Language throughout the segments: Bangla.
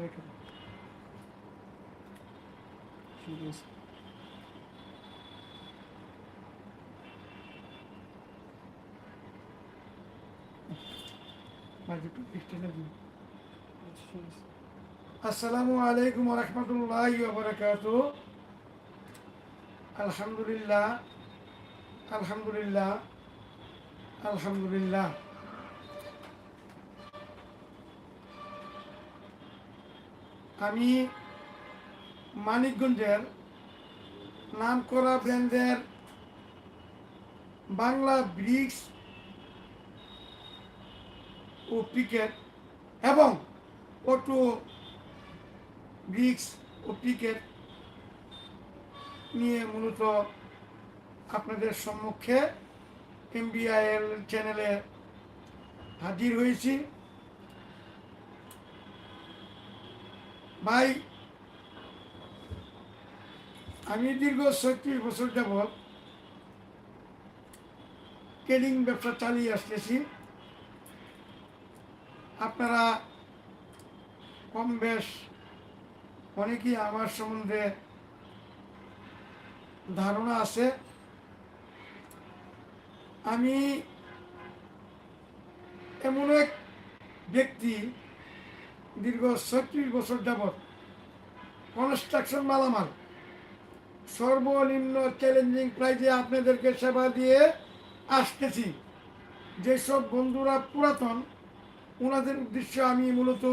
রেখে দাও। ঠিক আছে বাকি একটু extend দিন। আচ্ছা, ঠিক আছে। আসসালামু আলাইকুম রহমতুল্লাহ বারকাত আলহামদুলিল্লাহ আলহামদুলিল্লাহ আলহামদুলিল্লাহ আমি মানিকগঞ্জের নামকরা ব্র্যান্ডের বাংলা ব্রিক্স ও পিকেট এবং অটো ব্রিক্স ও পিকেট নিয়ে মূলত আপনাদের সম্মুখে এমবিআইএল চ্যানেলে হাজির হয়েছি। ভাই, আমি দীর্ঘ ছত্রিশ বছর যাবৎ ট্রেডিং ব্যবসা চালিয়ে আসতেছি। আপনারা কম বেশ অনেকেই আমার সম্বন্ধে ধারণা আছে। আমি এমন এক ব্যক্তি দীর্ঘ ছত্রিশ বছর যাবৎ কনস্ট্রাকশন মালামাল। সর্বনিম্ন চ্যালেঞ্জিং প্রাইজে আপনাদেরকে সেবা দিয়ে আসতেছি। যেসব বন্ধুরা পুরাতন ওনাদের উদ্দেশ্যে আমি মূলত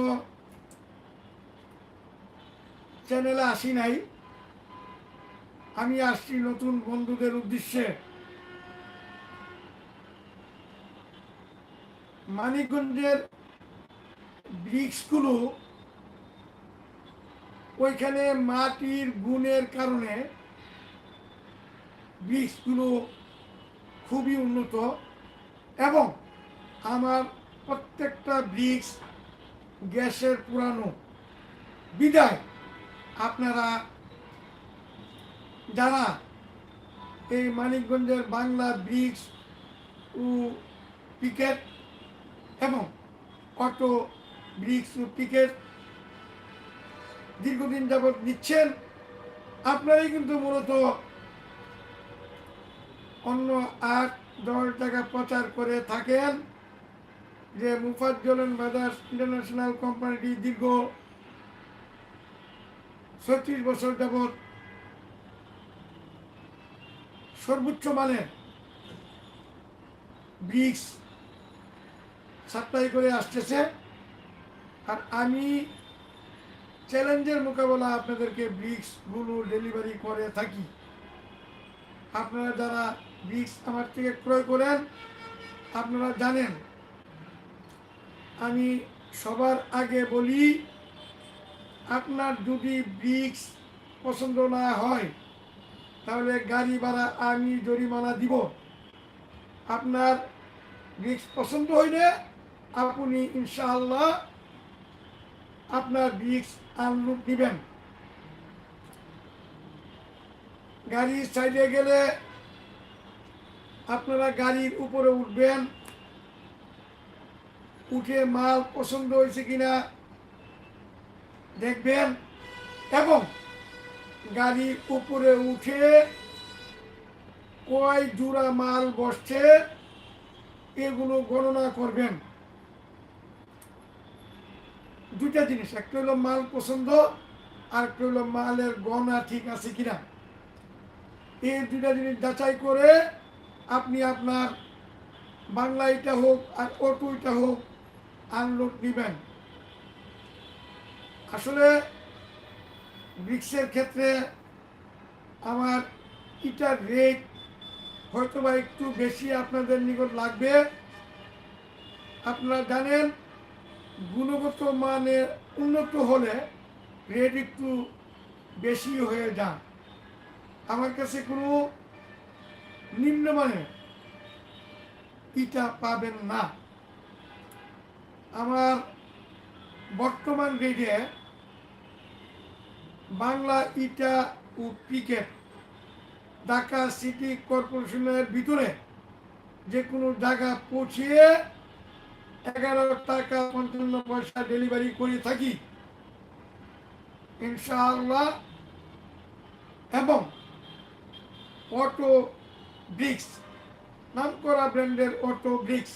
চ্যানেলে আসি নাই। আমি আসছি নতুন বন্ধুদের উদ্দেশ্যে। মানিকগঞ্জের ব্রিক্সগুলো ওইখানে মাটির গুণের কারণে ব্রিক্সগুলো খুবই উন্নত এবং আমার প্রত্যেকটা ব্রিক্স গ্যাসের পুরানো। বিদায়, আপনারা যারা এই মানিকগঞ্জের বাংলা ব্রিক্স ও পিকেট এবং অটো ব্রিক্স ও দীর্ঘদিন যাবৎ নিচ্ছেন। আপনারাই কিন্তু মূলত অন্য আট দশ টাকা প্রচার করে থাকেন যে মুফাজ্জলন ব্রাদার্স ইন্টারন্যাশনাল কোম্পানিটি দীর্ঘ ছত্রিশ বছর যাবৎ সর্বোচ্চ মানের ব্রিক্স সাপ্লাই করে আসতেছে। আর আমি চ্যালেঞ্জের মোকাবেলা আপনাদেরকে ব্রিক্সগুলো ডেলিভারি করে থাকি। আপনারা যারা ব্রিক্স আমার থেকে ক্রয় করেন, আপনারা জানেন, আমি সবার আগে বলি, আপনার যদি ব্রিক্স পছন্দ না হয়, তাহলে গাড়ি ভাড়া আমি জরিমানা দিব। আপনার ব্রিক্স পছন্দ হইলে আপনি ইনশাআল্লাহ আপনার ব্রিক্স আনলুক দিবেন। গাড়ির সাইডে গেলে আপনারা গাড়ির উপরে উঠবেন। উঠে মাল পছন্দ হয়েছে কিনা দেখবেন এবং গাড়ির উপরে উঠে কয় জোড়া মাল বসছে এগুলো গণনা করবেন। দুইটা জিনিস, একটা হলো মাল পছন্দ, আর একটা হলো মালের গণনা ঠিক আছে কিনা। এই দুইটা জিনিস যাচাই করে আপনি আপনার বাংলা এটা হোক আর অটো এটা হোক আনলোড দিবেন আসলে ব্রিক্সের ক্ষেত্রে আমার ইটার রেট হয়তো বা একটু বেশি আপনাদের নিকট লাগবে। আপনারা জানেন গুণগত মানের উন্নত হলে রেট একটু বেশি হয়ে যান। আমার কাছে কোনো নিম্নমানের ইটা পাবেন না। আমার বর্তমান রেটে বাংলা ইটা ও পিকেট ঢাকা সিটি কর্পোরেশনের ভিতরে যে কোনো জায়গা পৌঁছিয়ে এগারো টাকা পঞ্চান্ন পয়সা ডেলিভারি করে থাকি। ইনশাআল্লাহ। এবং অটো ব্রিক্স নামকরা ব্র্যান্ডের অটো ব্রিক্স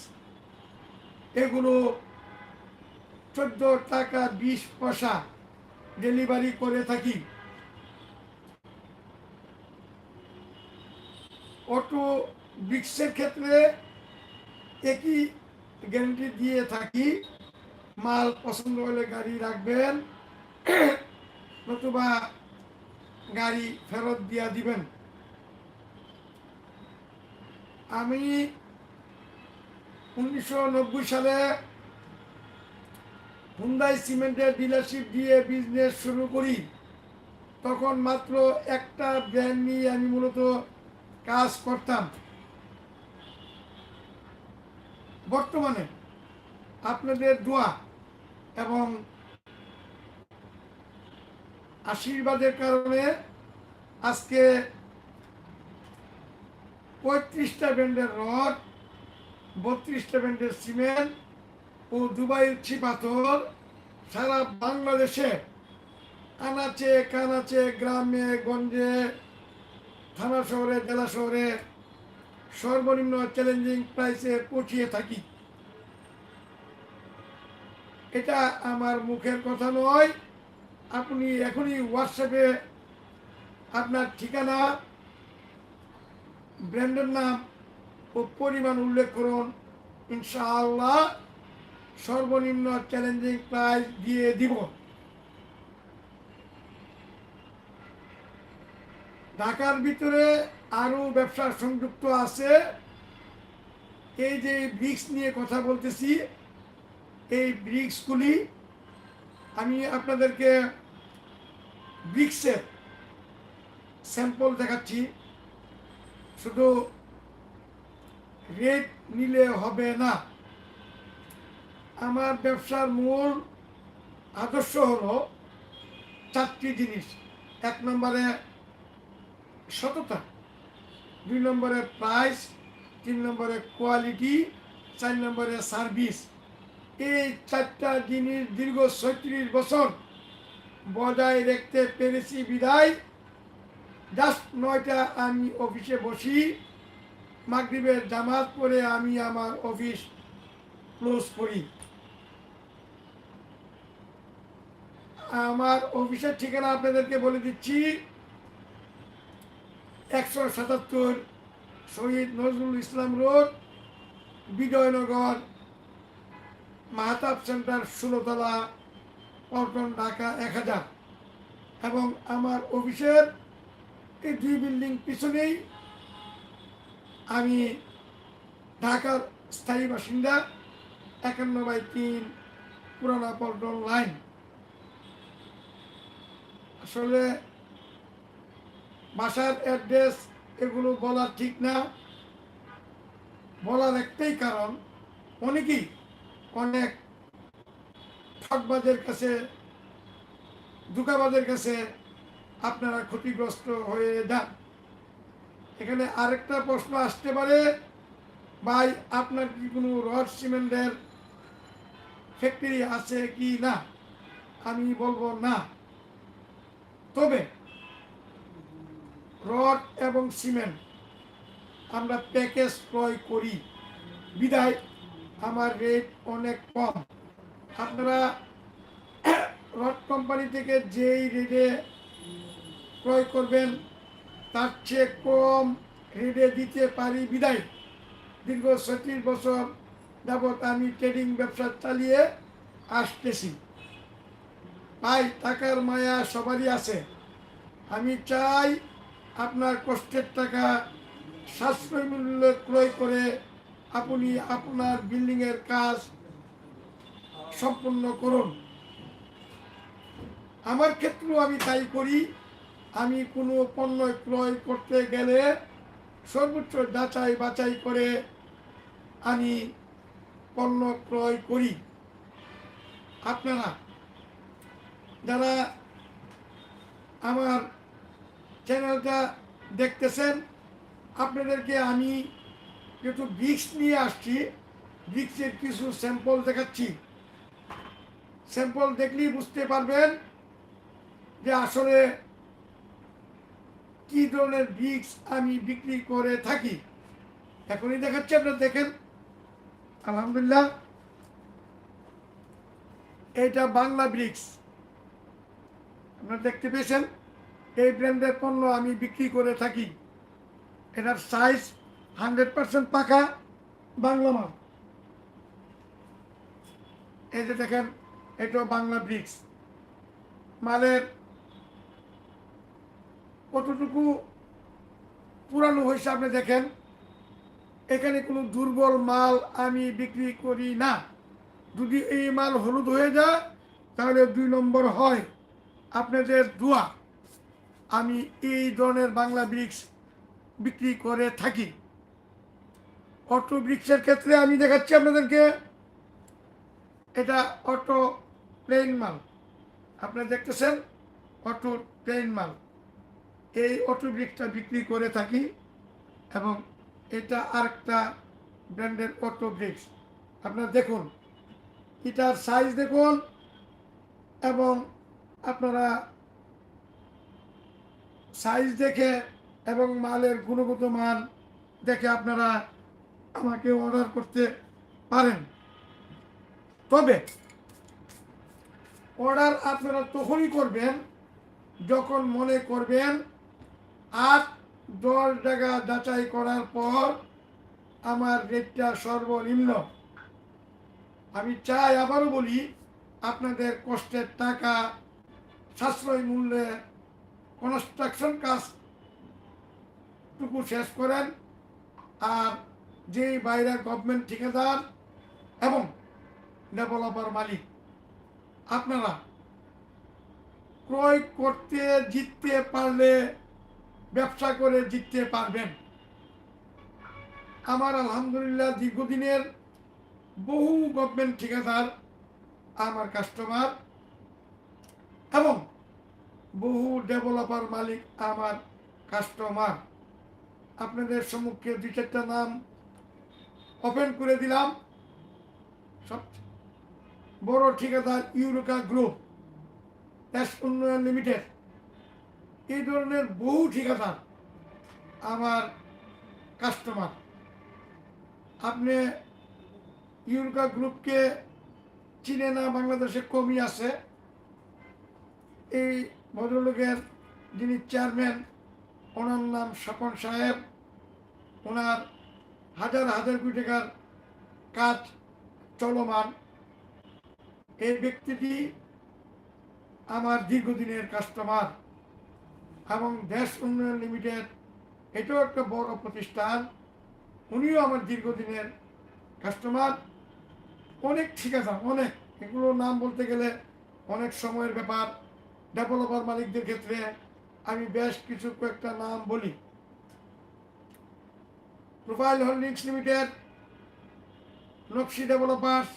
এগুলো চোদ্দ টাকা বিশ পয়সা ডেলিভারি করে থাকি। অটো ব্রিক্সের ক্ষেত্রে একই গ্যারান্টি দিয়ে থাকি। মাল পছন্দ হলে গাড়ি রাখবেন। নতুবা গাড়ি ফেরত দিয়া দিবেন। আমি উনিশশো নব্বই সালে হুন্দাই সিমেন্টের ডিলারশিপ দিয়ে বিজনেস শুরু করি। তখন মাত্র একটা ব্র্যান্ড নিয়ে আমি মূলত কাজ করতাম। বর্তমানে আপনাদের দোয়া এবং আশীর্বাদের কারণে আজকে পঁয়ত্রিশটা ব্র্যান্ডের রড, বত্রিশটা ব্র্যান্ডের সিমেন্ট ও দুবাইয়ের ছিপাথর সারা বাংলাদেশে আনাচে, কানাচে, গ্রামে, গঞ্জে, থানা শহরে, জেলা শহরে সর্বনিম্ন চ্যালেঞ্জিং প্রাইসে পৌঁছিয়ে থাকি। এটা আমার মুখের কথা নয়। আপনি এখনই হোয়াটসঅ্যাপে আপনার ঠিকানা, ব্র্যান্ডের নাম ও পরিমাণ উল্লেখ করুন। ইনশাআল্লাহ সর্বনিম্ন চ্যালেঞ্জিং প্রাইস দিয়ে দিব। ঢাকার ভিতরে আরও ব্যবসা সংযুক্ত আছে। এই যে ব্রিক্স নিয়ে কথা বলতেছি, এই ব্রিক্সগুলি আমি আপনাদেরকে ব্রিক্সের স্যাম্পল দেখাচ্ছি। শুধু রেট নিলে হবে না। আমার ব্যবসার মূল আদর্শ হলো চারটি জিনিস। এক নম্বরে সততা। দুই নম্বরে প্রাইস তিন নম্বরে কোয়ালিটি চার নম্বরে সার্ভিস এই চারটা জিনিস দীর্ঘ ছত্রিশ বছর বজায় রাখতে পেরেছি বিদায়। জাস্ট নয়টা আমি অফিসে বসি, মাগরীবের জামাত পরে আমি আমার অফিস ক্লোজ করি। আমার অফিসের ঠিকানা আপনাদেরকে বলে দিচ্ছি। একশো সাতাত্তর শহীদ নজরুল ইসলাম রোড, বিজয়নগর, মাহতাব সেন্টার ষোলোতলা, পল্টন, ঢাকা এক হাজার। এবং আমার অফিসের এই দুই বিল্ডিং পিছনেই আমি ঢাকার স্থায়ী বাসিন্দা একান্ন বাই তিন পুরানা পল্টন লাইন। আসলে বাসার অ্যাড্রেস এগুলো বলা ঠিক না। বলার একটাই কারণ অনেকেই অনেক ঠকবাজের কাছে দুকাবাজের কাছে আপনারা ক্ষতিগ্রস্ত হয়ে যান। এখানে আরেকটা প্রশ্ন আসতে পারে, ভাই, আপনার কি কোনো রড সিমেন্টের ফ্যাক্টরি আছে কি না? আমি বলব না। তবে রড এবং সিমেন্ট। আমরা প্যাকেজ ক্রয় করি। বিদায়, আমার রেট অনেক কম। আপনারা রড কোম্পানি থেকে যেই রেটে ক্রয় করবেন, তার চেয়ে কম রেটে দিতে পারি বিদায়। দীর্ঘ ছত্রিশ বছর যাবৎ আমি ট্রেডিং ব্যবসা চালিয়ে আসতেছি। ভাই টাকার মায়া সবারই আছে। আমি চাই আপনার কষ্টের টাকা সাশ্রয় মূল্যে ক্রয় করে আপনি আপনার বিল্ডিংয়ের কাজ সম্পূর্ণ করুন। আমার ক্ষেত্রেও আমি তাই করি। আমি কোনো পণ্য ক্রয় করতে গেলে সর্বোচ্চ যাচাই বাছাই করে আমি পণ্য ক্রয় করি। আপনারা, যারা আমার চ্যানেলটা দেখতেছেন, আপনাদেরকে আমি যেহেতু ব্রিক্স নিয়ে আসছি। ব্রিক্সের কিছু স্যাম্পল দেখাচ্ছি। স্যাম্পল দেখলেই বুঝতে পারবেন যে আসলে কি ধরনের ব্রিক্স আমি বিক্রি করে থাকি। এখনই দেখাচ্ছি, আপনারা দেখেন। আলহামদুলিল্লাহ। এটা বাংলা ব্রিক্স আপনারা দেখতে পেয়েছেন? এই ব্র্যান্ডের পণ্য আমি বিক্রি করে থাকি। এটার সাইজ হান্ড্রেড পার্সেন্ট পাকা বাংলা মাল। এই যে দেখেন, এটাও বাংলা ব্রিক্স মালের কতটুকু পুরানো হয়েছে আপনি দেখেন। এখানে কোনো দুর্বল মাল আমি বিক্রি করি না। যদি এই মাল হলুদ হয়ে যায়, তাহলে দুই নম্বর হয় আপনাদের দোয়া আমি এই ধরনের বাংলা ব্রিক্স বিক্রি করে থাকি। অটো ব্রিক্সের ক্ষেত্রে আমি দেখাচ্ছি আপনাদেরকে। এটা অটো প্লেন মাল। আপনারা দেখতেছেন, অটো প্লেন মাল। এই অটো ব্রিক্সটা বিক্রি করে থাকি এবং এটা আরেকটা ব্র্যান্ডের অটো ব্রিক্স আপনারা দেখুন, এটার সাইজ দেখুন এবং আপনারা সাইজ দেখে এবং মালের গুণগত মান দেখে আপনারা আমাকে অর্ডার করতে পারেন। তবে অর্ডার আপনারা তখনই করবেন যখন মনে করবেন আট দশ টাকা যাচাই করার পর আমার রেটটা সর্বনিম্ন। আমি চাই আবারও বলি, আপনাদের কষ্টের টাকা, সাশ্রয় মূল্যে কনস্ট্রাকশন কাজ টুকু শেষ করেন আর যেই বাইরে গভর্নমেন্ট ঠিকাদার এবং ডেভেলপার মালিক, আপনারা ক্রয় করতে, জিততে পারলে, ব্যবসা করে জিততে পারবেন। আমার আলহামদুলিল্লাহ দীর্ঘদিনের বহু গভর্নমেন্ট ঠিকাদার, আমার কাস্টমার এবং বহু ডেভেলপার মালিক আমার কাস্টমার আপনাদের সম্মুখে দুই চারটা নাম ওপেন করে দিলাম। সব বড় ঠিকাদার Eureka group S Unnayan limited এই ধরনের বহু ঠিকাদার আমার কাস্টমার আপনি ইউরোকা গ্রুপকে চিনে না, বাংলাদেশে কমই আছে। এই ভদ্রলোকের যিনি চেয়ারম্যান, ওনার নাম স্বপন সাহেব। ওনার হাজার হাজার কোটি টাকার কাজ চলমান। এই ব্যক্তিটি আমার দীর্ঘদিনের কাস্টমার এবং দেশ উন্নয়ন লিমিটেড, এটাও একটা বড় প্রতিষ্ঠান। উনিও আমার দীর্ঘদিনের কাস্টমার। অনেক ঠিকাদার, অনেক। এগুলোর নাম বলতে গেলে অনেক সময়ের ব্যাপার। ডেভেলপার মালিকদের ক্ষেত্রে আমি বেশ কিছু কয়েকটা নাম বলি। Profile holdings limited Nakshi developers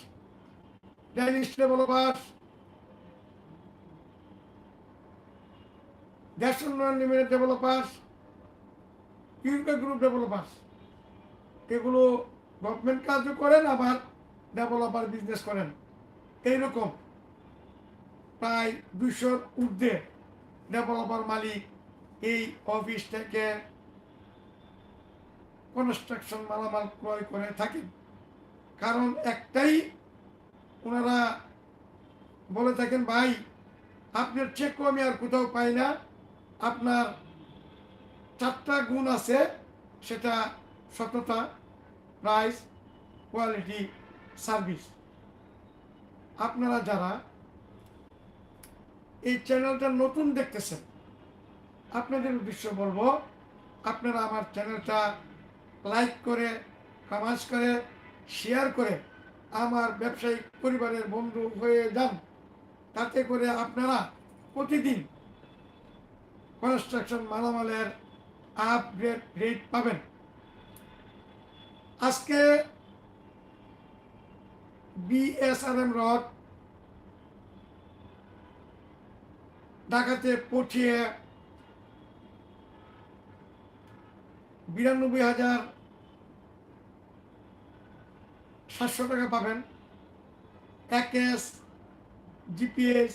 Danish developers Desh Unnayan limited developers UK group developers এগুলো গভর্নমেন্ট কাজও করেন, আবার ডেভেলপার বিজনেস করেন। এইরকম। প্রায় দুশোর ঊর্ধ্বে ডেভেলপার মালিক এই অফিস থেকে কনস্ট্রাকশন মালামাল ক্রয় করে থাকেন। কারণ একটাই ওনারা বলে থাকেন, ভাই, আপনার চেকও আমি আর কোথাও পাই না। আপনার চারটা গুণ আছে, সেটা সততা প্রাইস কোয়ালিটি সার্ভিস আপনারা যারা এই চ্যানেলটা নতুন দেখতেছেন, আপনাদের উদ্দেশ্য বলব, আপনারা আমার চ্যানেলটা লাইক করে কমেন্টস করে শেয়ার করে আমার ব্যবসায়িক পরিবারের বন্ধু হয়ে যান। তাতে করে আপনারা প্রতিদিন কনস্ট্রাকশন মালামালের আপগ্রেড রেট পাবেন। আজকে বিএসআরএম রড ঢাকাতে পঠিয়ে বিরানব্বই হাজার সাতশো টাকা পাবেন। এস, জিপিএস,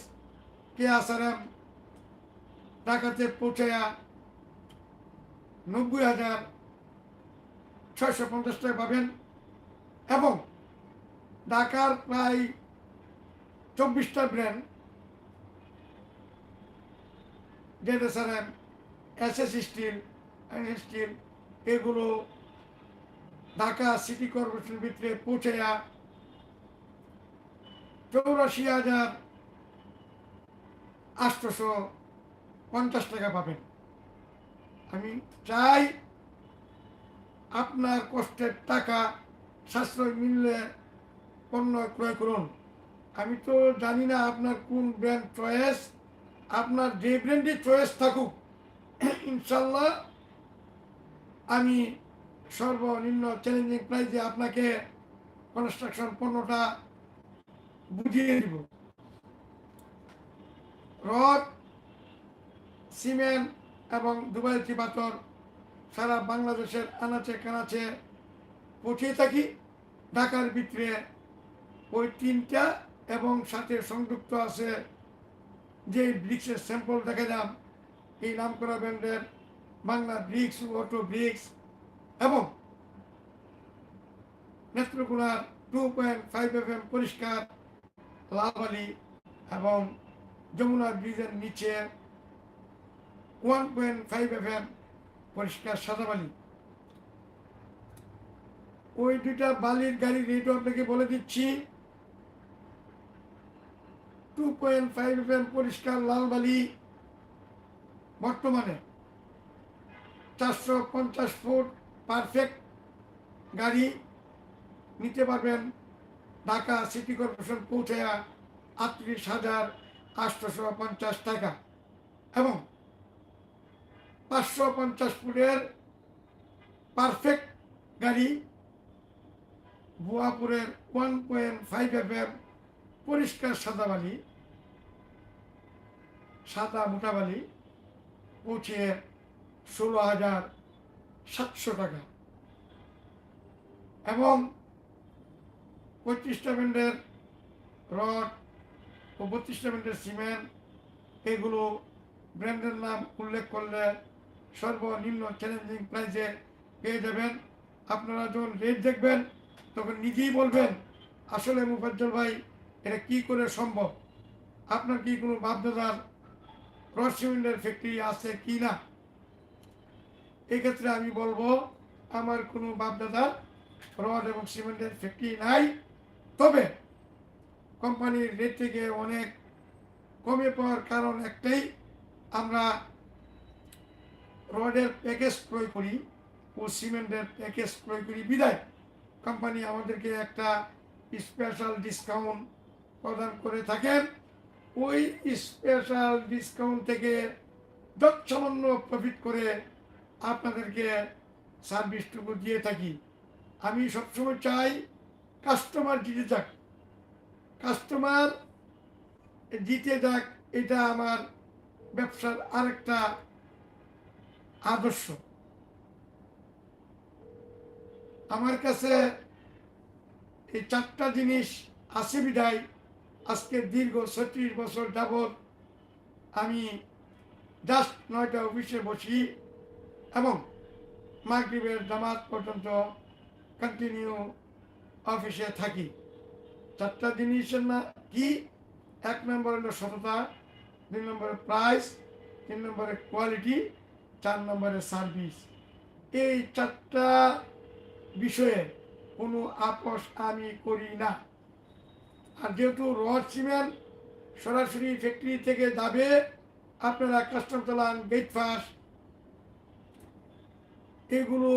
কে আসারাম ঢাকাতে পৌঁছায়া নব্বই হাজার ছয়শো পঞ্চাশ টাকা পাবেন এবং ঢাকার প্রায় চব্বিশটা ব্র্যান্ড জেডেসারেম এস এস স্টিল স্টিল এগুলো ঢাকা সিটি কর্পোরেশনের ভিতরে পৌঁছায়া চৌরাশি হাজার আটশোশো পঞ্চাশ টাকা পাবেন। আমি চাই আপনার কষ্টের টাকা সাশ্রয় মূল্যে পণ্য ক্রয় করুন। আমি তো জানি না আপনার কোন ব্র্যান্ড চয়েস আপনার যে ব্র্যান্ডের চয়েস থাকুক, ইনশাল্লাহ আমি সর্বনিম্ন চ্যালেঞ্জিং প্রাইজে আপনাকে কনস্ট্রাকশন পণ্যটা বুঝিয়ে দিব। রড, সিমেন্ট এবং দুবাই পাথর সারা বাংলাদেশের আনাচে কানাচে পৌঁছে থাকি। ঢাকার ভিতরে ওই তিনটা এবং সাথে সংযুক্ত আছে যে ব্রিক্সের স্যাম্পল দেখা যান এই নামকরা ব্র্যান্ডের বাংলা ব্রিক্স, অটো ব্রিক্স এবং নেত্রকোনার two point five F M পরিষ্কার লালবালি এবং যমুনা ব্রিজের নিচে one point five F M পরিষ্কার সাদাবালি ওই দুইটা বালির গাড়ির রেটও আপনাকে বলে দিচ্ছি। টু পয়েন্ট ফাইভ এম পরিষ্কার লাল বালি বর্তমানে চারশো পঞ্চাশ ফুট পারফেক্ট গাড়ি নিতে পারবেন ঢাকা সিটি কর্পোরেশন পৌঁছায়া আটত্রিশ হাজার আটশোশো পঞ্চাশ টাকা এবং পাঁচশো পঞ্চাশ ফুটের পারফেক্ট গাড়ি বুয়াপুরের one point five F M পরিষ্কার সাদা বালি, সাদা মোটা বালি, পৌঁছে ষোলো হাজার সাতশো টাকা। এবং পঁয়ত্রিশটা ব্যান্ডের রড ও বত্রিশটা ব্যান্ডের সিমেন্ট, এগুলো ব্র্যান্ডের নাম উল্লেখ করলে সর্বনিম্ন চ্যালেঞ্জিং প্রাইসে পেয়ে যাবেন। আপনারা যখন রেট দেখবেন, তখন নিজেই বলবেন, আসলে মুফাজ্জল ভাই এটা কি করে সম্ভব? আপনার কি কোনো বাপদাদার রড সিমেন্টের ফ্যাক্টরি আছে কি না? এক্ষেত্রে আমি বলব, আমার কোনো বাপদাদার রড এবং সিমেন্টের ফ্যাক্টরি নাই। তবে কোম্পানির রেট থেকে অনেক কমে পাওয়ার কারণ একটাই, আমরা রডের প্যাকেজ ক্রয় করি ও সিমেন্টের প্যাকেজ ক্রয় করি। বিদায়। কোম্পানি আমাদেরকে একটা স্পেশাল ডিসকাউন্ট প্রদান করে থাকেন। ওই স্পেশাল ডিসকাউন্ট থেকে যৎসামান্য প্রফিট করে আপনাদেরকে সার্ভিসটুকু দিয়ে থাকি। আমি সবসময় চাই কাস্টমার জিতে যাক। কাস্টমার জিতে যাক, এটা আমার ব্যবসার আরেকটা আদর্শ। আমার কাছে এই চারটা জিনিস আছে বিদায়। আজকে দীর্ঘ ছত্রিশ বছর যাবৎ আমি জাস্ট নয়টা অফিসে বসি এবং মাগরীবের জামাত পর্যন্ত কন্টিনিউ অফিসে থাকি। চারটা জিনিসের না, কি? এক নম্বর হলো সততা, দুই নম্বরে প্রাইস তিন নম্বরে কোয়ালিটি চার নম্বরে সার্ভিস এই চারটা বিষয়ে কোনো আপোষ আমি করি না। আর যেহেতু রড সিমেন্ট সরাসরি ফ্যাক্টরি থেকে যাবে, আপনারা কাস্টম চালান ফাস এগুলো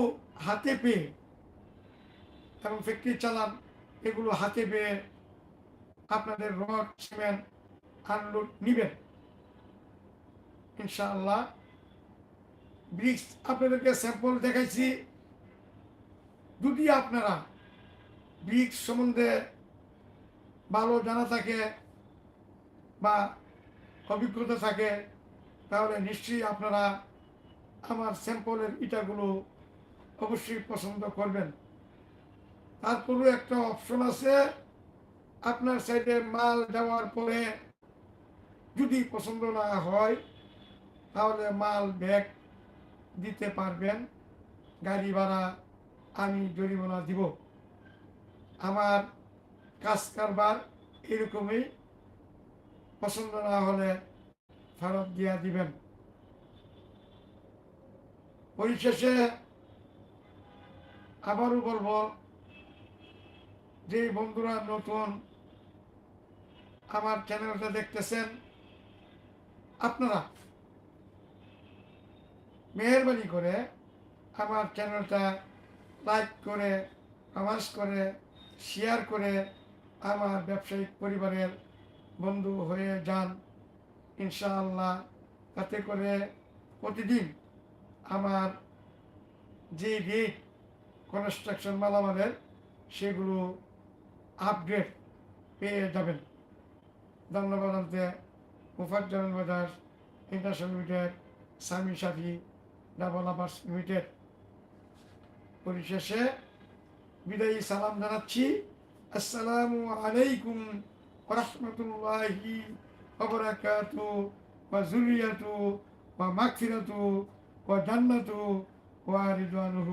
হাতে পেয়ে এবং ফ্যাক্টরি চালান, এগুলো হাতে পেয়ে আপনাদের রড সিমেন্ট আনলোড নেবেন। ইনশাআল্লাহ, ব্রিক্স আপনাদেরকে স্যাম্পল দেখাইছি। যদি আপনারা ব্রিক্স সম্বন্ধে ভালো জানা থাকে বা অভিজ্ঞতা থাকে, তাহলে নিশ্চয়ই আপনারা আমার স্যাম্পলের ইটাগুলো অবশ্যই পছন্দ করবেন। তারপরেও একটা অপশন আছে, আপনার সাইডে মাল যাওয়ার পরে যদি পছন্দ না হয়, তাহলে মাল ব্যাগ দিতে পারবেন। গাড়ি ভাড়া আমি জরিমানা দিব। আমার কাজ কারবার এরকমই পছন্দ না হলে ফেরত দিয়া দিবেন। পরিশেষে আবারও বলব, যে বন্ধুরা নতুন আমার চ্যানেলটা দেখতেছেন, আপনারা মেহরবানি করে আমার চ্যানেলটা লাইক করে, কমেন্টস করে, শেয়ার করে আমার ব্যবসায়িক পরিবারের বন্ধু হয়ে যান, ইনশাআল্লাহ। তাতে করে প্রতিদিন আমার যে রেট কনস্ট্রাকশন মালামালের সেগুলো আপগ্রেড পেয়ে যাবেন। ধন্যবাদ আনতে Mufazzaman Bazar international limited Sami Safi double Abash limited. পরিশেষে বিদায়ী সালাম জানাচ্ছি। السلام عليكم ورحمة الله وبركاته وذريته ومغفرته وجنته ورضوانه